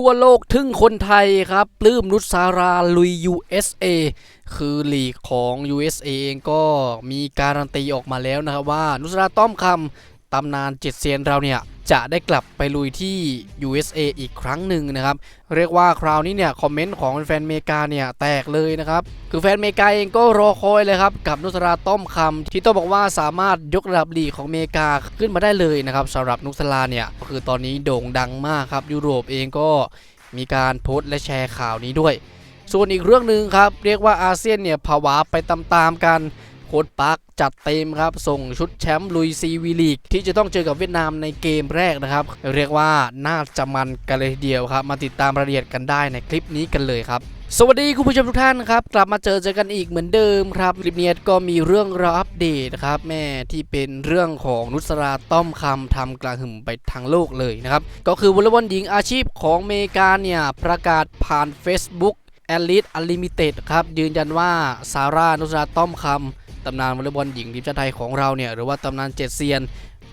ทั่วโลกทึ่งคนไทยครับปลื้มนุชสาราลุย USA คือหลีกของ USA เองก็มีการันตีออกมาแล้วนะครับว่านุสราต้อมคำตำนานเจ็ดเซียนเราเนี่ย จะได้กลับไปลุยที่ USA อีกครั้งหนึ่งนะครับ เรียกว่าคราวนี้เนี่ย คอมเมนต์ของแฟนเมกาเนี่ยแตกเลยนะครับ คือแฟนเมกาเองก็รอคอยเลยครับ กับนุสราต้อมคำที่ต้องบอกว่าสามารถยกระดับลีกของเมกาขึ้นมาได้เลยนะครับสำหรับนุสราเนี่ยคือตอนนี้โด่งดังมากครับยุโรปเองก็มีการโพสต์และแชร์ข่าวนี้ด้วย ส่วนอีกเรื่องหนึ่งครับเรียกว่าอาเซียนเนี่ยภาวะไปตามๆกัน โค้ดปักจัดเต็มครับ ส่งชุดแชมป์ลุยซีวีลีกที่จะต้องเจอกับเวียดนามในเกมแรกนะครับ เรียกว่าน่าจะมันกันเลยทีเดียวครับ มาติดตามรายละเอียดกันได้ในคลิปนี้กันเลยครับสวัสดีคุณผู้ชมทุกท่านครับ กลับมาเจอเจอกันอีกเหมือนเดิมครับคลิปนี้ก็มีเรื่องราวอัปเดตครับ แม่ที่เป็นเรื่องของนุสราต้อมคำทำกลางหึ่มไปทั้งโลกเลยนะครับ ก็คือวอลเลย์บอลหญิงอาชีพของอเมริกาเนี่ย ประกาศผ่าน Facebook e l i t e Unlimited ครับ ยืนยันว่าซาร่านุสราต้อมคำ ตำนานวอลเลย์บอลหญิงทีมชาติไทยของเราเนี่ยหรือว่าตำนานเจ็ดเซียน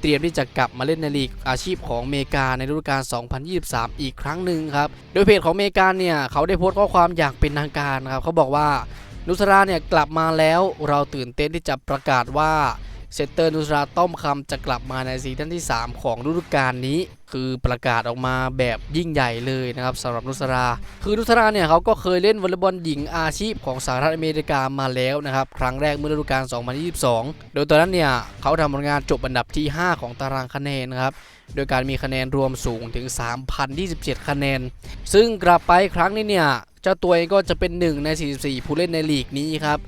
เตรียมที่จะกลับมาเล่นในลีกอาชีพของอเมริกาในฤดูกาล 2023 อีกครั้งหนึ่งครับ โดยเพจของอเมริกาเนี่ยเขาได้โพสต์ข้อความอย่างเป็นทางการครับเขาบอกว่านุสราเนี่ยกลับมาแล้วเราตื่นเต้นที่จะประกาศว่า เซตเตอร์นุสราต้อมคำจะกลับมาในซีซั่นที่ 3 ของฤดูกาลนี้ คือประกาศออกมาแบบยิ่งใหญ่เลยนะครับสำหรับนุสรา คือนุสราเนี่ยเขาก็เคยเล่นวอลเลย์บอลหญิงอาชีพของสหรัฐอเมริกามาแล้วนะครับ ครั้งแรกเมื่อฤดูกาล 2022 โดยตอนนั้นเนี่ยเขาทำผลงานจบอันดับที่ 5 ของตารางคะแนนนะครับโดยการมีคะแนนรวมสูงถึง 3,027 คะแนน ซึ่งกลับไปครั้งนี้เนี่ยเจ้าตัวเองก็จะเป็นหนึ่งใน 44 ผู้เล่นในลีกนี้ครับ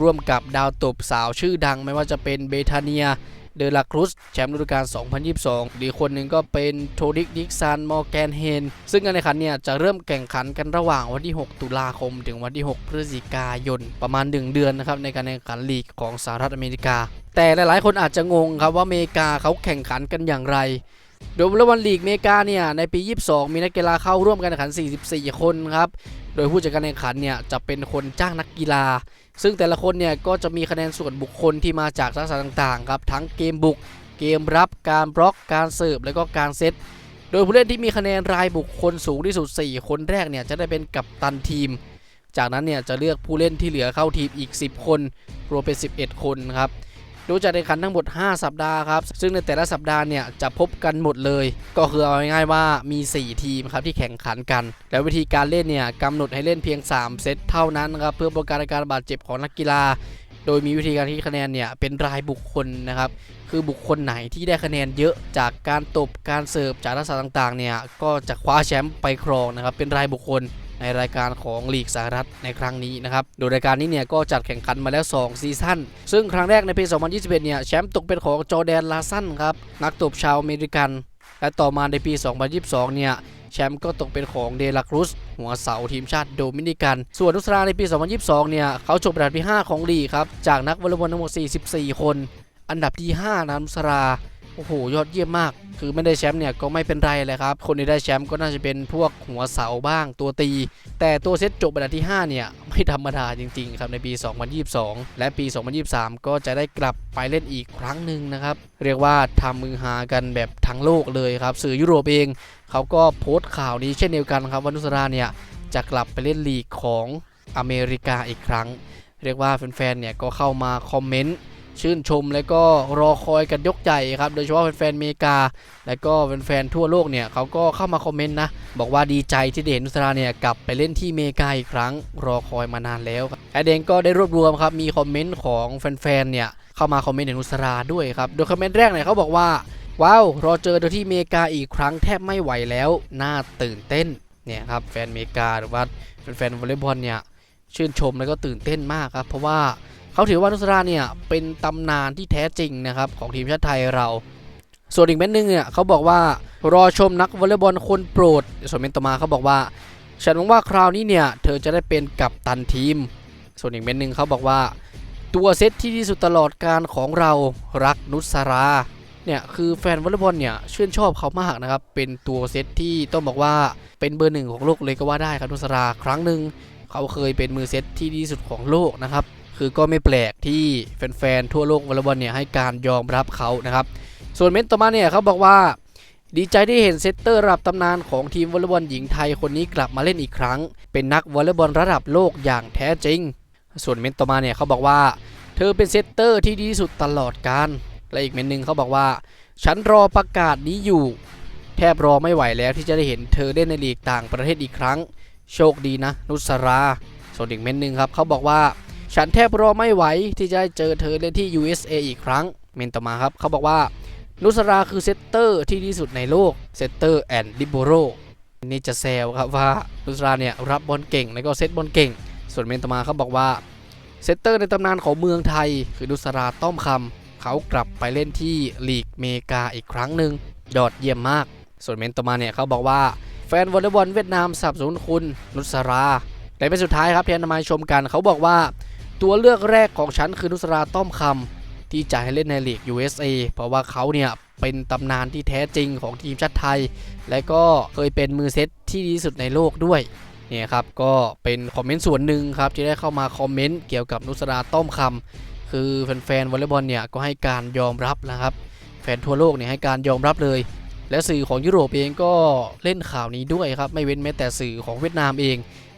ร่วมกับดาวตบสาวชื่อดังไม่ว่าจะเป็นเบธาเนียเดลาครุสแชมป์ฤดูกาล 2022 หรือคนหนึ่งก็เป็นโทดิกดิกซัน มอร์แกนเฮน ซึ่งการแข่งขันเนี่ยจะเริ่มแข่งขันกันระหว่างวันที่ 6 ตุลาคม ถึงวันที่ 6 พฤศจิกายน ประมาณ 1 เดือนนะครับในการแข่งขันลีกของสหรัฐอเมริกา แต่หลายๆ คนอาจจะงงครับว่าอเมริกาเขาแข่งขันกันอย่างไร โดยวอลเลย์บอลลีกเมกาเนี่ยในปี 22 มีนักกีฬาเข้าร่วมการแข่งขัน 44 คนครับ โดยผู้จัดการแข่งขันเนี่ยจะเป็นคนจ้างนักกีฬา ซึ่งแต่ละคนเนี่ยก็จะมีคะแนนส่วนบุคคลที่มาจากทักษะต่างๆครับทั้งเกมบุก เกมรับการบล็อกการเสิร์ฟและก็การเซตโดยผู้เล่นที่มีคะแนนรายบุคคลสูงที่สุด 4 คนแรกเนี่ยจะได้เป็นกัปตันทีม จากนั้นเนี่ยจะเลือกผู้เล่นที่เหลือเข้าทีมอีก 10 คนรวมเป็น 11 คนครับ โดยจะแข่งขันทั้งหมด 5 สัปดาห์ครับ ซึ่งในแต่ละสัปดาห์เนี่ยจะพบกันหมดเลย ก็คือเอาง่ายๆว่ามี 4 ทีมครับที่แข่งขันกัน แล้ววิธีการเล่นเนี่ยกำหนดให้เล่นเพียง 3 เซตเท่านั้นครับเพื่อป้องกันอาการบาดเจ็บของนักกีฬา โดยมีวิธีการที่คะแนนเนี่ยเป็นรายบุคคลนะครับคือบุคคลไหนที่ได้คะแนนเยอะจากการตบการเสิร์ฟจากทักษะต่างๆเนี่ยก็จะคว้าแชมป์ไปครองนะครับเป็นรายบุคคล ในรายการของลีกสหรัฐในครั้งนี้นะครับ โดยรายการนี้เนี่ยก็จัดแข่งขันมาแล้ว 2 ซีซั่น ซึ่งครั้งแรกในปี 2021 เนี่ยแชมป์ตกเป็นของจอแดนลาสันครับ นักตบชาวอเมริกัน และต่อมาในปี 2022 เนี่ยแชมป์ก็ตกเป็นของเดลาครุสหัวเสาทีมชาติโดมินิกัน ส่วนนุสราในปี 2022 เนี่ยเขาจบอันดับที่ 5 ของลีกครับ จากนักวอลเลย์บอลทั้งหมด 44 คน อันดับที่ 5นะนุสรา โอ้โหยอดเยี่ยมมาก คือไม่ได้แชมป์เนี่ยก็ไม่เป็นไรเลยครับ คนที่ได้แชมป์ก็น่าจะเป็นพวกหัวเสาบ้างตัวตี แต่ตัวเซตจบอันดับที่ 5 เนี่ย ไม่ธรรมดาจริง ๆ ครับในปี 2022 และปี 2023 ก็จะได้กลับไปเล่นอีกครั้งหนึ่งนะครับ เรียกว่าทำมือหากันแบบทั้งโลกเลยครับ สื่อยุโรปเองเขาก็โพสต์ข่าวนี้เช่นเดียวกันครับว่านุสราเนี่ยจะกลับไปเล่นลีกของอเมริกาอีกครั้ง เรียกว่าแฟนๆเนี่ยก็เข้ามาคอมเมนต์ ชื่นชมและก็รอคอยกันยกใหญ่ครับ โดยเฉพาะแฟนๆอเมริกา และก็แฟนๆทั่วโลกเนี่ยเขาก็เข้ามาคอมเมนต์นะ บอกว่าดีใจที่ได้เห็นนุสราเนี่ยกลับไปเล่นที่อเมริกาอีกครั้ง รอคอยมานานแล้วแอดเองก็ได้รวบรวมครับมีคอมเมนต์ของแฟนๆเนี่ยเข้ามาคอมเมนต์ถึงนุสราด้วยครับโดยคอมเมนต์แรกเนี่ยเขาบอกว่าว้าวรอเจอเธอที่อเมริกาอีกครั้งแทบไม่ไหวแล้วน่าตื่นเต้นเนี่ยครับแฟนอเมริกาหรือว่าแฟนๆวอลเลย์บอลเนี่ยชื่นชมแล้วก็ตื่นเต้นมากครับเพราะว่า เขาถือว่านุสราเนี่ยเป็นตำนานที่แท้จริงนะครับของทีมชาติไทยเรา ส่วนอีกเม็ดนึงเนี่ยเขาบอกว่ารอชมนักวอลเลย์บอลคนโปรด ส่วนเม็ดต่อมาเขาบอกว่า ฉันหวังว่าคราวนี้เนี่ยเธอจะได้เป็นกัปตันทีม ส่วนอีกเม็ดนึงเขาบอกว่า ตัวเซตที่ดีสุดตลอดการของเรารักนุสราเนี่ยคือแฟนวอลเลย์บอลเนี่ยชื่นชอบเขามากนะครับเป็นตัวเซตที่ต้องบอกว่าเป็นเบอร์หนึ่งของโลกเลยก็ว่าได้ครับนุสราครั้งหนึ่งเขาเคยเป็นมือเซตที่ดีสุดของโลกนะครับ คือก็ไม่แปลกที่แฟนๆทั่วโลกวอลเลย์บอลเนี่ยให้การยอมรับเขานะครับ ส่วนเมนต์ต่อมาเนี่ยเขาบอกว่า ดีใจที่เห็นเซตเตอร์ระดับตำนานของทีมวอลเลย์บอลหญิงไทยคนนี้กลับมาเล่นอีกครั้ง เป็นนักวอลเลย์บอลระดับโลกอย่างแท้จริง ส่วนเมนต์ต่อมาเนี่ยเขาบอกว่า เธอเป็นเซตเตอร์ที่ดีที่สุดตลอดกาลและอีกเมนต์หนึ่งเขาบอกว่า ฉันรอประกาศนี้อยู่ แทบรอไม่ไหวแล้วที่จะได้เห็นเธอเล่นในลีกต่างประเทศอีกครั้ง โชคดีนะ นุสราส่วนอีกเมนต์หนึ่งครับเขาบอกว่า ฉันแทบรอไม่ไหวที่จะได้เจอเธอเล่นที่ USA อีกครั้ง เมนต์ต่อมาครับ เขาบอกว่า นุสราคือเซตเตอร์ที่ดีสุดในโลก เซตเตอร์แอนด์ลิโบโรนี่จะแซวครับว่านุสราเนี่ยรับบอลเก่งแล้วก็เซตบอลเก่ง ส่วนเมนต์ต่อมาเขาบอกว่า เซตเตอร์ในตำนานของเมืองไทย คือนุสราต้อมคำเขากลับไปเล่นที่ลีกเมกาอีกครั้งหนึ่งยอดเยี่ยมมาก ส่วนเมนต์ต่อมาเนี่ยเขาบอกว่าแฟนวอลเลย์บอลเวียดนามสับสนคุณนุสราและเป็นสุดท้ายครับที่นำมาชมกันเขาบอกว่า ตัวเลือกแรกของฉันคือนุสราต้อมคำที่จะให้เล่นในลีก USA เพราะว่าเขาเนี่ยเป็นตำนานที่แท้จริงของทีมชาติไทย และก็เคยเป็นมือเซตที่ดีที่สุดในโลกด้วยเนี่ยครับก็เป็นคอมเมนต์ส่วนหนึ่งครับที่ได้เข้ามาคอมเมนต์เกี่ยวกับนุสราต้อมคำคือแฟนๆวอลเลย์บอลเนี่ยก็ให้การยอมรับนะครับแฟนทั่วโลกเนี่ยให้การยอมรับเลย และสื่อของยุโรปเองก็เล่นข่าวนี้ด้วยครับไม่เว้นแม้แต่สื่อของเวียดนามเอง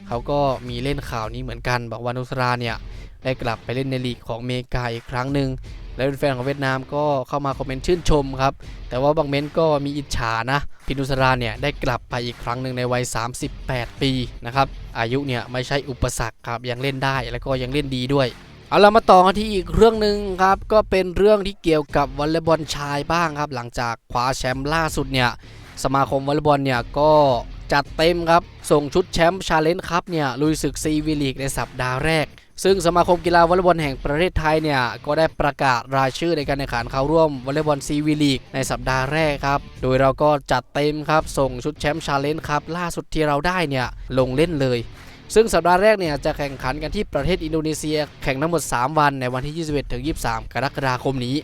เขาก็มีเล่นข่าวนี้เหมือนกัน บอกว่านุสราเนี่ย ได้กลับไปเล่นในลีกของเมกาอีกครั้งหนึ่งและแฟนของเวียดนามก็เข้ามาคอมเมนต์ชื่นชมครับ แต่ว่าบางเม้นต์ก็มีอิจฉานะ พินุสราเนี่ยได้กลับไปอีกครั้งหนึ่งในวัย 38 ปีนะครับ อายุเนี่ยไม่ใช่อุปสรรคครับ ยังเล่นได้แล้วก็ยังเล่นดีด้วย เอาเรามาต่อกันที่อีกเรื่องหนึ่งครับ ก็เป็นเรื่องที่เกี่ยวกับวอลเลย์บอลชายบ้างครับ หลังจากคว้าแชมป์ล่าสุดเนี่ย สมาคมวอลเลย์บอลเนี่ยก็จัดเต็มครับ ส่งชุดแชมป์ชาเลนจ์ครับเนี่ยลุยศึกซีวีลีกในสัปดาห์แรก ซึ่งสมาคมกีฬาวอลเลย์บอลแห่งประเทศไทยเนี่ย ก็ได้ประกาศรายชื่อในการแข่งขันเข้าร่วมวอลเลย์บอลซีวีลีกในสัปดาห์แรกครับ โดยเราก็จัดเต็มครับ ส่งชุดแชมป์ชาเลนจ์ครับ ล่าสุดที่เราได้เนี่ย ลงเล่นเลย ซึ่งสัปดาห์แรกเนี่ย จะแข่งขันกันที่ประเทศอินโดนีเซีย แข่งทั้งหมด 3 วันในวันที่ 21ถึง23 กรกฎาคมนี้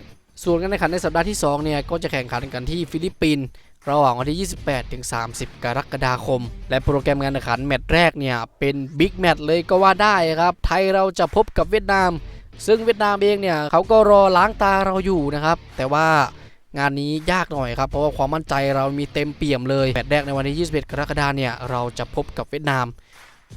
ส่วนการแข่งขันในสัปดาห์ที่2เนี่ยก็จะแข่งขันกันที่ฟิลิปปินส์ ระหว่างวันที่ 28 ถึง 30 กรกฎาคม และโปรแกรมการแข่งขันแมตช์แรกเนี่ย เป็นบิ๊กแมตช์เลยก็ว่าได้ครับ ไทยเราจะพบกับเวียดนาม ซึ่งเวียดนามเองเนี่ยเขาก็รอล้างตาเราอยู่นะครับ แต่ว่างานนี้ยากหน่อยครับ เพราะว่าความมั่นใจเรามีเต็มเปี่ยมเลยแมตช์แรกในวันที่ 21 กรกฎาคมเนี่ยเราจะพบกับเวียดนาม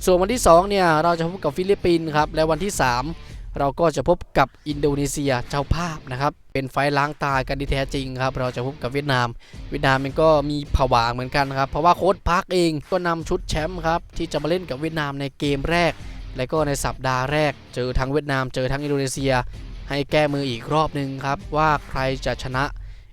ส่วนวันที่2เนี่ยเราจะพบกับฟิลิปปินส์ครับและวันที่ 3 เราก็จะพบกับอินโดนีเซียเจ้าภาพนะครับ เป็นไฟล์ล้างตากันที่แท้จริงครับ เราจะพบกับเวียดนาม เวียดนามมันก็มีผวาเหมือนกันครับ เพราะว่าโค้ชพักเองก็นำชุดแชมป์ครับที่จะมาเล่นกับเวียดนามในเกมแรก และก็ในสัปดาห์แรก เจอทั้งเวียดนามเจอทั้งอินโดนีเซีย ให้แก้มืออีกรอบหนึ่งครับว่าใครจะชนะ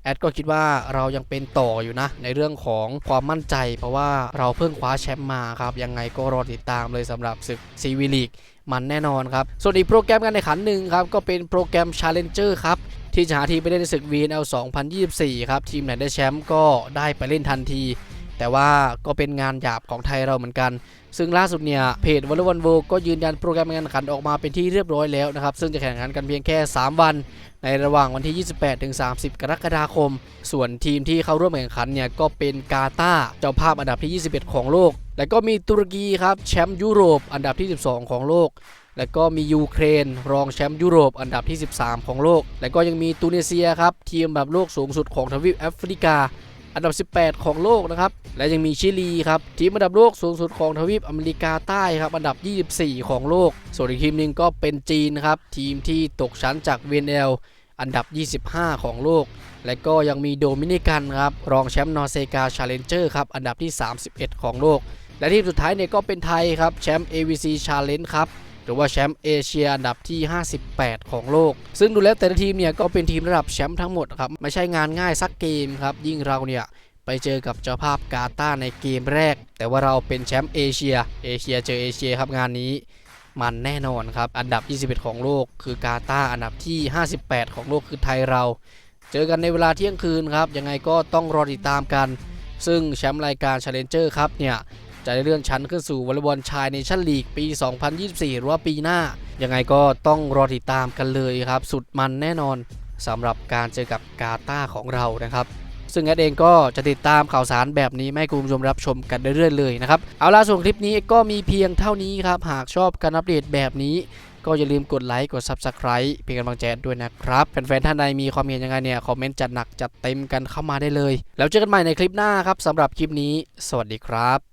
แอดก็คิดว่าเรายังเป็นต่ออยู่นะ ในเรื่องของความมั่นใจ เพราะว่าเราเพิ่งคว้าแชมป์มาครับ ยังไงก็รอติดตามเลยสำหรับศึกซีวีลีก มันแน่นอนครับ ส่วนอีกโปรแกรมการแข่งขันหนึ่งครับ ก็เป็นโปรแกรม Challenger ครับ ที่จะหาทีมไปเล่นในศึก VNL 2024 ครับ ทีมไหนได้แชมป์ก็ได้ไปเล่นทันที แต่ว่าก็เป็นงานหยาบของไทยเราเหมือนกัน ซึ่งล่าสุดเนี่ยเพจวอลเลย์บอลโวก็ยืนยันโปรแกรมการแข่งขันออกมาเป็นที่เรียบร้อยแล้วนะครับ ซึ่งจะแข่งขันกันเพียงแค่ 3 วัน ในระหว่างวันที่ 28 ถึง 30 กรกฎาคม ส่วนทีมที่เข้าร่วมแข่งขันเนี่ยก็เป็นกาตาร์เจ้าภาพอันดับที่ 21 ของโลก และก็มีตุรกีครับแชมป์ยุโรปอันดับที่ 12 ของโลกและก็มียูเครน รองแชมป์ยุโรปอันดับที่ 13 ของโลก และก็ยังมีตูนิเซียครับ ทีมแบบโลกสูงสุดของทวีปแอฟริกา อันดับ 18 ของโลกนะครับ และยังมีชิลีครับทีมอันดับโลกสูงสุดของทวีปอเมริกาใต้ครับอันดับ 24 ของโลก ส่วนอีกทีมหนึ่งก็เป็นจีนครับทีมที่ตกชั้นจาก VNL อันดับ 25 ของโลก และก็ยังมีโดมินิกันครับรองแชมป์นอร์เซกาชาเลนเจอร์ครับอันดับที่ 31 ของโลก และทีมสุดท้ายเนี่ยก็เป็นไทยครับแชมป์ AVC Challenge ครับ รือว่าแชมป์เอเชียอันดับที่ 58 ของโลก ซึ่งดูแล้วแต่ละทีมเนี่ยก็เป็นทีมระดับแชมป์ทั้งหมดครับไม่ใช่งานง่ายสักเกมครับยิ่งเราเนี่ยไปเจอกับเจ้าภาพกาตาร์ในเกมแรก แต่ว่าเราเป็นแชมป์เอเชียเอเชียเจอเอเชียครับงานนี้มันแน่นอนครับ อันดับ 21 ของโลก คือกาตาร์อันดับที่ 58 ของโลกคือไทยเรา เจอกันในเวลาเที่ยงคืนครับ ยังไงก็ต้องรอติดตามกัน ซึ่งแชมป์รายการ Challenger ครับเนี่ย จะได้เลื่อนชั้นขึ้นสู่วอลเลย์บอลชายในชั้นลีกปี 2024 หรือว่าปีหน้า ยังไงก็ต้องรอติดตามกันเลยครับ สุดมันแน่นอนสำหรับการเจอกับกาตาของเรานะครับซึ่งแอดเองก็จะติดตามข่าวสารแบบนี้ไม่ให้คุณผู้ชมรับชมกันเรื่อยๆเลยนะครับ เอาล่ะส่วนคลิปนี้ก็มีเพียงเท่านี้ครับ หากชอบการอัปเดตแบบนี้ ก็อย่าลืมกดไลค์กด Subscribe เป็นกำลังใจด้วยนะครับ แฟนๆ ท่านใดมีความเห็นยังไงเนี่ย คอมเมนต์จัดหนักจัดเต็มกันเข้ามาได้เลย แล้วเจอกันใหม่ในคลิปหน้าครับสำหรับคลิปนี้ สวัสดีครับ